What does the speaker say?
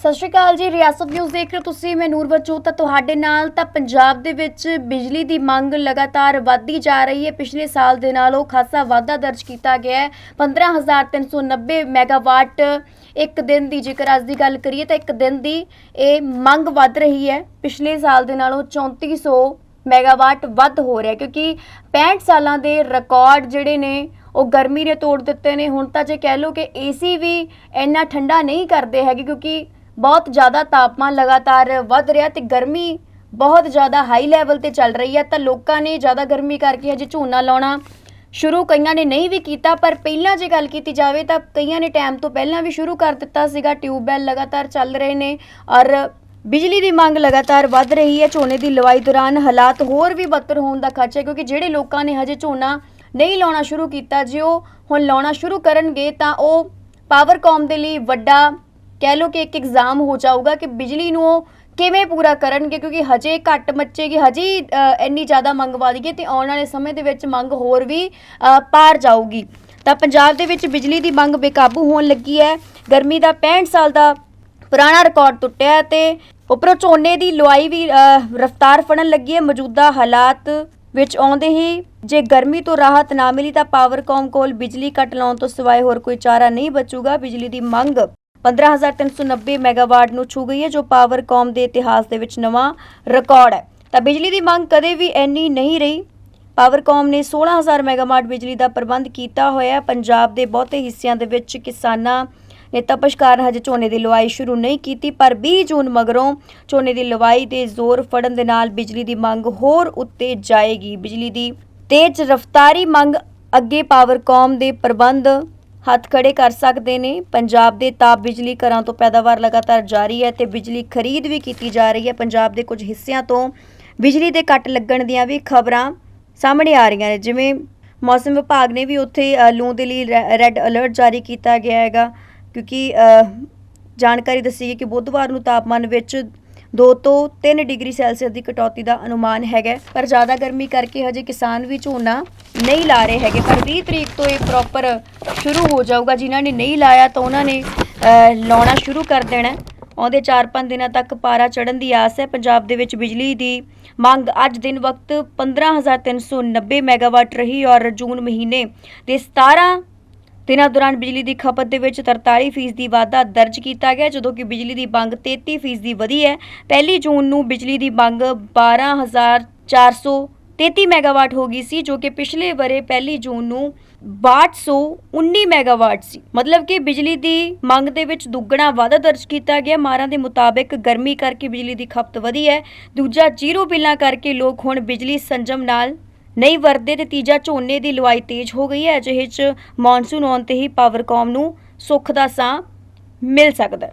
ਸਤਿ ਸ਼੍ਰੀ ਅਕਾਲ ਜੀ, ਰਿਆਸਤ ਨਿਊਜ਼ ਦੇਖ ਰਹੇ ਹੋ ਤੁਸੀਂ, ਮੈਂ ਨੂਰ ਬਚੂਤ ਤਾਂ ਤੁਹਾਡੇ ਨਾਲ ਤਾਂ ਪੰਜਾਬ ਦੇ ਵਿੱਚ ਬਿਜਲੀ ਦੀ ਮੰਗ ਲਗਾਤਾਰ ਵਧਦੀ ਜਾ ਰਹੀ ਹੈ। ਪਿਛਲੇ ਸਾਲ ਦੇ ਨਾਲੋਂ ਖਾਸਾ ਵਾਧਾ ਦਰਜ ਕੀਤਾ ਗਿਆ ਹੈ। 15390 ਮੈਗਾਵਾਟ ਇੱਕ ਦਿਨ ਦੀ ਜੇਕਰ ਅੱਜ ਦੀ ਗੱਲ ਕਰੀਏ ਤਾਂ ਇੱਕ ਦਿਨ ਦੀ ਇਹ ਮੰਗ ਵੱਧ ਰਹੀ ਹੈ। ਪਿਛਲੇ ਸਾਲ ਦੇ ਨਾਲੋਂ 3400 ਮੈਗਾਵਾਟ ਵੱਧ ਹੋ ਰਿਹਾ ਕਿਉਂਕਿ 65 ਸਾਲਾਂ ਦੇ ਰਿਕਾਰਡ ਜਿਹੜੇ ਨੇ, ਉਹ ਗਰਮੀ ਨੇ ਤੋੜ ਦਿੱਤੇ ਨੇ। ਹੁਣ ਤਾਂ ਜੇ ਕਹਿ ਲਓ ਕਿ ਏਸੀ ਵੀ ਇੰਨਾ ਠੰਡਾ ਨਹੀਂ ਕਰਦੇ ਹੈਗੇ, ਕਿਉਂਕਿ ਬਹੁਤ ਜ਼ਿਆਦਾ ਤਾਪਮਾਨ ਲਗਾਤਾਰ ਵੱਧ ਰਿਹਾ ਤੇ ਗਰਮੀ ਬਹੁਤ ਜ਼ਿਆਦਾ ਹਾਈ ਲੈਵਲ ਤੇ ਚੱਲ ਰਹੀ ਹੈ, ਤਾਂ ਲੋਕਾਂ ਨੇ ਜ਼ਿਆਦਾ ਗਰਮੀ ਕਰਕੇ ਹਜੇ ਝੋਨਾ ਲਾਉਣਾ ਸ਼ੁਰੂ ਕਈਆਂ ਨੇ ਨਹੀਂ ਵੀ ਕੀਤਾ, ਪਰ ਪਹਿਲਾਂ ਜੇ ਗੱਲ ਕੀਤੀ ਜਾਵੇ ਤਾਂ ਕਈਆਂ ਨੇ ਟਾਈਮ ਤੋਂ ਪਹਿਲਾਂ ਵੀ ਸ਼ੁਰੂ ਕਰ ਦਿੱਤਾ ਸੀਗਾ, ਟਿਊਬਵੈਲ ਲਗਾਤਾਰ ਚੱਲ ਰਹੇ ਨੇ ਔਰ ਬਿਜਲੀ ਦੀ ਮੰਗ ਲਗਾਤਾਰ ਵੱਧ ਰਹੀ ਹੈ, ਝੋਨੇ ਦੀ ਲਵਾਈ ਦੌਰਾਨ ਹਾਲਾਤ ਹੋਰ ਵੀ ਬੱਤਰ ਹੋਣ ਦਾ ਖਦਸ਼ਾ ਹੈ, ਕਿਉਂਕਿ ਜਿਹੜੇ ਲੋਕਾਂ ਨੇ ਹਜੇ ਝੋਨਾ ਨਹੀਂ ਲਾਉਣਾ ਸ਼ੁਰੂ ਕੀਤਾ, ਜੇ ਉਹ ਹੁਣ ਲਾਉਣਾ ਸ਼ੁਰੂ ਕਰਨਗੇ ਤਾਂ ਉਹ ਪਾਵਰਕਾਮ ਦੇ ਲਈ ਵੱਡਾ ਕਹਿ ਲਓ ਕਿ ਇੱਕ ਐਗਜ਼ਾਮ ਹੋ ਜਾਊਗਾ ਕਿ ਬਿਜਲੀ ਨੂੰ ਉਹ ਕਿਵੇਂ ਪੂਰਾ ਕਰਨਗੇ ਕਿਉਂਕਿ ਹਜੇ ਘੱਟ ਮੱਚੇਗੀ ਹਜੇ ਹੀ, ਇੰਨੀ ਜ਼ਿਆਦਾ ਮੰਗ ਵਧ ਤੇ ਆਉਣ ਵਾਲੇ ਸਮੇਂ ਦੇ ਵਿੱਚ ਮੰਗ ਹੋਰ ਵੀ ਪਾਰ ਜਾਊਗੀ। ਤਾਂ ਪੰਜਾਬ ਦੇ ਵਿੱਚ ਬਿਜਲੀ ਦੀ ਮੰਗ ਬੇਕਾਬੂ ਹੋਣ ਲੱਗੀ ਹੈ। ਗਰਮੀ ਦਾ 65 ਸਾਲ ਦਾ ਪੁਰਾਣਾ ਰਿਕਾਰਡ ਟੁੱਟਿਆ ਹੈ ਤੇ ਉੱਪਰੋਂ ਝੋਨੇ ਦੀ ਲੁਆਈ ਵੀ ਰਫ਼ਤਾਰ ਫੜਨ ਲੱਗੀ ਹੈ। ਮੌਜੂਦਾ ਹਾਲਾਤ ਵਿੱਚ ਆਉਂਦੇ ਹੀ ਜੇ ਗਰਮੀ ਤੋਂ ਰਾਹਤ ਨਾ ਮਿਲੀ ਤਾਂ ਪਾਵਰਕਾਮ ਕੋਲ ਬਿਜਲੀ ਕੱਟ ਲਾਉਣ ਤੋਂ ਸਿਵਾਏ ਹੋਰ ਕੋਈ ਚਾਰਾ ਨਹੀਂ ਬਚੂਗਾ। ਬਿਜਲੀ ਦੀ ਮੰਗ 15390 ਮੈਗਾਵਾਟ ਨੂੰ ਛੂ ਗਈ ਹੈ, ਜੋ ਪਾਵਰਕਾਮ ਦੇ ਇਤਿਹਾਸ ਦੇ ਵਿੱਚ ਨਵਾਂ ਰਿਕਾਰਡ ਹੈ। ਤਾਂ ਬਿਜਲੀ ਦੀ ਮੰਗ ਕਦੇ ਵੀ ਇੰਨੀ ਨਹੀਂ ਰਹੀ। ਪਾਵਰਕਾਮ ਨੇ 16000 ਮੈਗਾਵਾਟ ਬਿਜਲੀ ਦਾ ਪ੍ਰਬੰਧ ਕੀਤਾ ਹੋਇਆ ਹੈ। ਪੰਜਾਬ ਦੇ ਬਹੁਤੇ ਹਿੱਸਿਆਂ ਦੇ ਵਿੱਚ ਕਿਸਾਨਾਂ ਨੇ ਤਪਸ਼ ਕਾਰਨ ਹਜੇ ਝੋਨੇ ਦੀ ਲਵਾਈ ਸ਼ੁਰੂ ਨਹੀਂ ਕੀਤੀ, ਪਰ 20 ਜੂਨ ਮਗਰੋਂ ਝੋਨੇ ਦੀ ਲਵਾਈ ਤੇ ਜ਼ੋਰ ਫੜਨ ਦੇ ਨਾਲ ਬਿਜਲੀ ਦੀ ਮੰਗ ਹੋਰ ਉੱਤੇ ਜਾਏਗੀ। ਬਿਜਲੀ ਦੀ ਤੇਜ਼ ਰਫ਼ਤਾਰੀ ਮੰਗ ਅੱਗੇ ਪਾਵਰਕਾਮ ਦੇ ਪ੍ਰਬੰਧ ਹੱਥ ਖੜੇ ਕਰ ਸਕਦੇ ਨੇ। ਪੰਜਾਬ ਦੇ ਤਾਪ ਬਿਜਲੀ ਘਰਾਂ ਤੋਂ ਪੈਦਾਵਾਰ ਲਗਾਤਾਰ ਜਾਰੀ ਹੈ ਤੇ ਬਿਜਲੀ ਖਰੀਦ ਵੀ ਕੀਤੀ ਜਾ ਰਹੀ ਹੈ। ਪੰਜਾਬ ਦੇ ਕੁਝ ਹਿੱਸਿਆਂ ਤੋਂ ਬਿਜਲੀ ਦੇ ਕੱਟ ਲੱਗਣ ਦੀਆਂ ਵੀ ਖਬਰਾਂ ਸਾਹਮਣੇ ਆ ਰਹੀਆਂ ਨੇ। ਜਿਵੇਂ ਮੌਸਮ ਵਿਭਾਗ ਨੇ ਵੀ ਉੱਥੇ ਅ, ਲੂ ਦੇ ਲਈ ਰੈ- ਰੈੱਡ ਅਲਰਟ ਜਾਰੀ ਕੀਤਾ ਗਿਆ ਹੈਗਾ। ਕਿਉਂਕਿ ਜਾਣਕਾਰੀ ਦੱਸੀ ਗਈ ਕਿ ਬੁੱਧਵਾਰ ਨੂੰ ਤਾਪਮਾਨ ਵਿੱਚ 2 ਤੋਂ 3 ਡਿਗਰੀ ਸੈਲਸੀਅਸ ਦੀ ਕਟੌਤੀ ਦਾ ਅਨੁਮਾਨ ਹੈਗਾ ਪਰ ਜ਼ਿਆਦਾ ਗਰਮੀ ਕਰਕੇ ਹਜੇ ਕਿਸਾਨ ਵੀ ਝੋਨਾ ਨਹੀਂ ਲਾ ਰਹੇ ਹੈਗੇ। ਪਰ 20 ਤਰੀਕ ਤੋਂ ਇਹ ਪ੍ਰੋਪਰ ਸ਼ੁਰੂ ਹੋ ਜਾਊਗਾ। ਜਿਨ੍ਹਾਂ ਨੇ ਨਹੀਂ ਲਾਇਆ ਤਾਂ ਉਹਨਾਂ ਨੇ ਲਾਉਣਾ ਸ਼ੁਰੂ ਕਰ ਦੇਣਾ। ਆਉਂਦੇ 4-5 ਦਿਨਾਂ ਤੱਕ ਪਾਰਾ ਚੜਨ ਦੀ ਆਸ ਹੈ। ਪੰਜਾਬ ਦੇ ਵਿੱਚ ਬਿਜਲੀ ਦੀ ਮੰਗ ਅੱਜ ਦਿਨ ਵਕਤ 15390 ਮੈਗਾਵਾਟ ਰਹੀ ਔਰ ਜੂਨ ਮਹੀਨੇ ਦੇ 17 ਦਿਨਾਂ ਦੌਰਾਨ ਬਿਜਲੀ ਦੀ ਖਪਤ ਦੇ ਵਿੱਚ 43% ਦੀ ਵਾਧਾ ਦਰਜ ਕੀਤਾ ਗਿਆ, ਜਦੋਂ ਕਿ ਬਿਜਲੀ ਦੀ ਮੰਗ 33% ਦੀ ਵਧੀ ਹੈ। ਪਹਿਲੀ ਜੂਨ ਨੂੰ ਬਿਜਲੀ ਦੀ ਮੰਗ 12433 ਮੈਗਾਵਾਟ ਹੋ ਗਈ ਸੀ, ਜੋ ਕਿ ਪਿਛਲੇ ਬਰੇ ਪਹਿਲੀ ਜੂਨ ਨੂੰ 6219 ਮੈਗਾਵਾਟ ਸੀ। ਮਤਲਬ ਕਿ ਬਿਜਲੀ ਦੀ ਮੰਗ ਦੇ ਵਿੱਚ ਦੁੱਗਣਾ ਵਾਧਾ ਦਰਜ ਕੀਤਾ ਗਿਆ। ਮਾਰਾਂ ਦੇ ਮੁਤਾਬਕ ਗਰਮੀ ਕਰਕੇ ਬਿਜਲੀ ਦੀ ਖਪਤ ਵਧੀ ਹੈ। ਦੂਜਾ ਜ਼ੀਰੋ ਬਿੱਲਾਂ ਕਰਕੇ ਲੋਕ ਹੁਣ ਬਿਜਲੀ ਸੰਜਮ ਨਾਲ ਨਹੀਂ ਵਰਦੇ ਤੇ ਤੀਜਾ ਝੋਨੇ ਦੀ ਲਵਾਈ ਤੇਜ਼ ਹੋ ਗਈ ਹੈ। ਅਜਿਹੇ ਚ ਮੌਨਸੂਨ ਆਉਣ ਤੇ ਹੀ ਪਾਵਰਕਾਮ ਨੂੰ ਸੁੱਖ ਦਾ ਸਾਹ ਮਿਲ ਸਕਦਾ